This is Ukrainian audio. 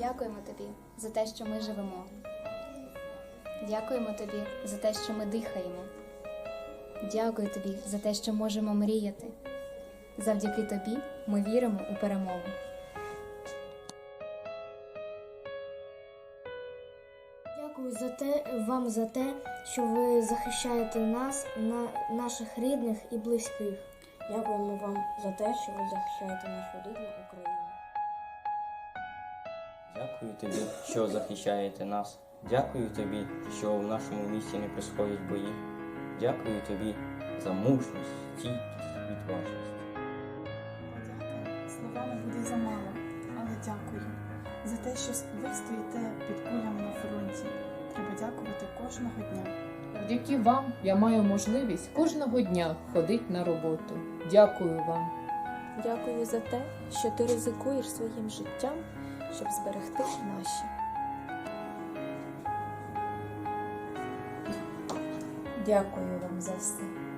Дякуємо тобі за те, що ми живемо. Дякуємо тобі за те, що ми дихаємо. Дякую тобі за те, що можемо мріяти. Завдяки тобі ми віримо у перемогу. Дякую за те, вам за те, що ви захищаєте нас, на, наших рідних і близьких. Дякуємо вам за те, що ви захищаєте нашу рідну Україну. Дякую тобі, що захищаєте нас. Дякую тобі, що в нашому місті не происходять бої. Дякую тобі за мужність, стійкість, відважність. Подяка словами буде замало, але дякую за те, що ви стоїте під кулями на фронті. Треба дякувати кожного дня. Завдяки вам я маю можливість кожного дня ходити на роботу. Дякую вам. Дякую за те, що ти ризикуєш своїм життям, щоб зберегти наші. Дякую вам за все.